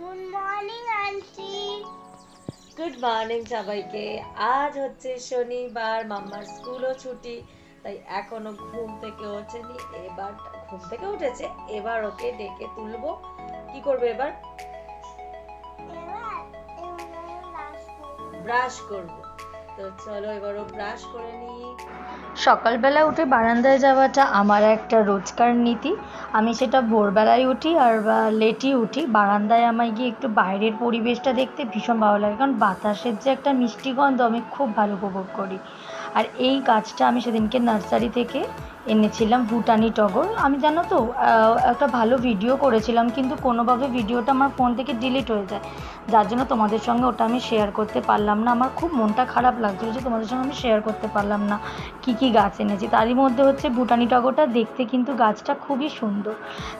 Good morning aunty good morning সবাইকে। আজ হচ্ছে শনিবার মাম্মার স্কুলও ছুটি তাই এখনও ঘুম থেকে ওঠেনি। এবার ঘুম থেকে উঠেছে এবার ওকে ডেকে তুলবো। কি করবে এবার? ব্রাশ করব। সকালবেলা উঠে বারান্দায় যাওয়াটা আমার একটা রোজকার নীতি। আমি সেটা ভোরবেলায় উঠি আর বা লেটই উঠি। বারান্দায় আমায় গিয়ে একটু বাইরের পরিবেশটা দেখতে ভীষণ ভালো লাগে। কারণ বাতাসের যে একটা মিষ্টি গন্ধ আমি খুব ভালো উপভোগ করি। আর এই গাছটা আমি সেদিনকে নার্সারি থেকে এনেছিলাম ভুটানি টগর। আমি জানো তো একটা ভালো ভিডিও করেছিলাম, কিন্তু কোনোভাবে ভিডিওটা আমার ফোন থেকে ডিলিট হয়ে যায়। যার জন্য তোমাদের সঙ্গে ওটা আমি শেয়ার করতে পারলাম না। আমার খুব মনটা খারাপ লাগছিল যে তোমাদের সঙ্গে আমি শেয়ার করতে পারলাম না, কি কি গাছ এনেছি। তারই মধ্যে হচ্ছে ভুটানি টগরটা, দেখতে কিন্তু গাছটা খুবই সুন্দর।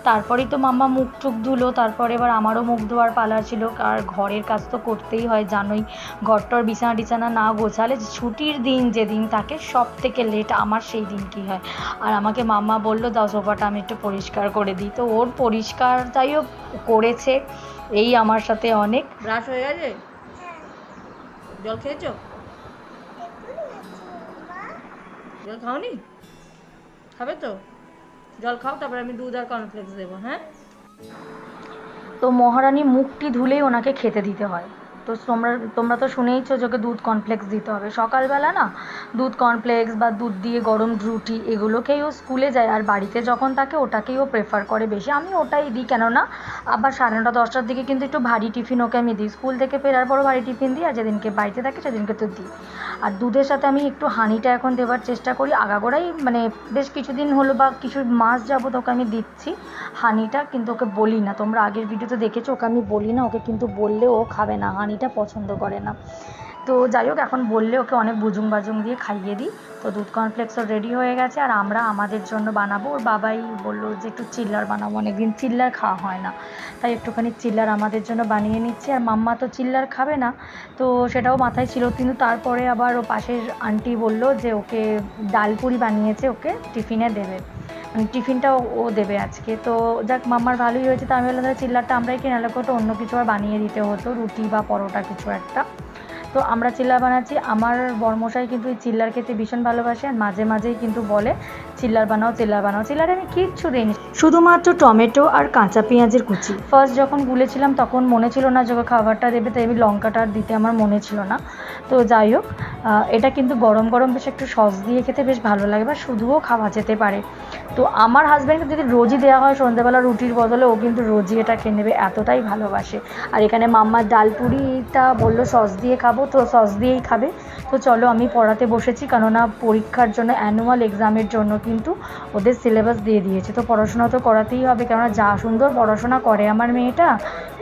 তারপরেই তো মাম্মা মুখ টুক ধুলো, তারপরে এবার আমারও মুখ ধোয়ার পালা ছিল। আর ঘরের কাজ তো করতেই হয়, জানোই, ঘরটর বিছানা টিছানা না গোছালে ছুটির দিন যেদিন থাকে সব থেকে লেট আমার সেই দিন কি হয়। আর আমাকে মাম্মা বলল দাও সোফাটা আমি একটু পরিষ্কার করে দিই। তো ওর পরিষ্কারটাইও করেছে এই আমার সাথে অনেক। ব্রাশ হয়ে গেছে? জল খেয়েছো? জল খাওনি? খাবে তো? জল খাও তারপরে আমি দুধ আর কর্নফ্লেক্স দেবো হ্যাঁ? তো মহারানী মুখটি ধুলেই ওনাকে খেতে দিতে হয়। তো তোমরা তোমরা তো শুনেইছো যে ওকে দুধ কর্নফ্লেক্স দিতে হবে। সকালবেলা না, দুধ কর্নফ্লেক্স বা দুধ দিয়ে গরম রুটি এগুলোকেই ও স্কুলে যায় আর বাড়িতে যখন থাকে ওটাকেই ও প্রেফার করে বেশি। আমি ওটাই দিই কেননা, আবার সাড়ে নটা, দশটার দিকে কিন্তু একটু ভারী টিফিন ওকে আমি দিই। স্কুল থেকে ফেরার পরও ভারী টিফিন দিই আর যেদিনকে বাড়িতে থাকে সেদিনকে তো দিই। আর দুধের সাথে আমি একটু হানিটা এখন দেওয়ার চেষ্টা করি। আগাগোড়াই মানে বেশ কিছুদিন হলো বা কিছু মাস যাবত ওকে আমি দিচ্ছি হানিটা কিন্তু ওকে বলি না। তোমরা আগের ভিডিওতে দেখেছ, ওকে আমি বলি না। ওকে কিন্তু বললে ও খাবে না হানিটা পছন্দ করে না। তো যাই হোক, এখন বললে ওকে অনেক বুজুং বাজুং দিয়ে খাইয়ে দিই। তো দুধ কর্নফ্লেক্স কর্নফ্লেক্সও রেডি হয়ে গেছে আর আমরা আমাদের জন্য বানাবো। ওর বাবাই বলল যে একটু চিল্লার বানাবো, অনেকদিন চিল্লার খাওয়া হয় না। তাই একটুখানি চিল্লার আমাদের জন্য বানিয়ে নিচ্ছি। আর মাম্মা তো চিল্লার খাবে না, তো সেটাও মাথায় ছিল। কিন্তু তারপরে আবার ও পাশের আন্টি বলল যে ওকে ডালপুরি বানিয়েছে, ওকে টিফিনে দেবে। টিফিনটাও ও দেবে আজকে। তো যাক, মামার ভালোই হয়েছে, তো আমি বললাম চিল্লারটা আমরাই কিনে আনলে তো অন্য কিছু আর বানিয়ে দিতে হতো, রুটি বা পরোটা কিছু একটা। তো আমরা চিল্লা বানাচ্ছি। আমার বর্মশাই কিন্তু এই চিল্লার খেতে ভীষণ ভালোবাসে আর মাঝে মাঝেই কিন্তু বলে চিল্লার বানাও চিল্লার বানাও। চিল্লারে আমি কিচ্ছু দিইনি। শুধুমাত্র টমেটো আর কাঁচা পেঁয়াজের কুচি। ফার্স্ট যখন গুলেছিলাম তখন মনে ছিল না যে খাবারটা দেবে তাই আমি লঙ্কাটা আর দিতে আমার মনে ছিল না। তো যাই হোক এটা কিন্তু গরম গরম বেশ একটু সস দিয়ে খেতে বেশ ভালো লাগে বা শুধুও খাওয়া যেতে পারে। তো আমার হাজব্যান্ডকে যদি রোজই দেওয়া হয় সন্ধ্যেবেলা রুটির বদলে ও কিন্তু রোজই এটা খেয়ে নেবে এতটাই ভালোবাসে। আর এখানে মাম্মার ডালপুরিটা বলল সস দিয়ে খাব। তো সস দিয়েই খাবে। তো চলো, আমি পড়াতে বসেছি, কেননা পরীক্ষার জন্য অ্যানুয়াল এক্সামের জন্য কিন্তু ওদের সিলেবাস দিয়ে দিয়েছে। তো পড়াশোনা তো করাতেই হবে, কেননা যা সুন্দর পড়াশোনা করে আমার মেয়েটা,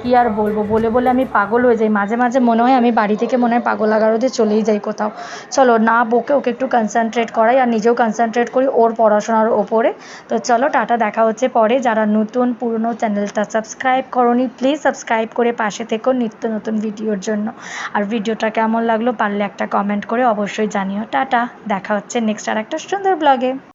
কি আর বলব? বলে বলে আমি পাগল হয়ে যাই। মাঝে মাঝে মনে হয় আমি বাড়ি থেকে মনে হয় পাগল আগারোতে চলেই যাই কোথাও। চলো, না বকে ওকে একটু কনসেন্ট্রেট করাই, আর নিজেও কনসেন্ট্রেট করি ওর পড়াশোনার ওপরে। তো চলো, টাটা, দেখা হচ্ছে পরে। যারা নতুন, পুরনো চ্যানেলটা সাবস্ক্রাইব করনি প্লিজ সাবস্ক্রাইব করে পাশে থেকো নিত্য নতুন ভিডিওর জন্য। আর ভিডিওটা কেমন লাগল পারলে একটা কমেন্ট করে অবশ্যই জানিও। টাটা, দেখা হচ্ছে নেক্সট আর একটা সুন্দর ব্লগে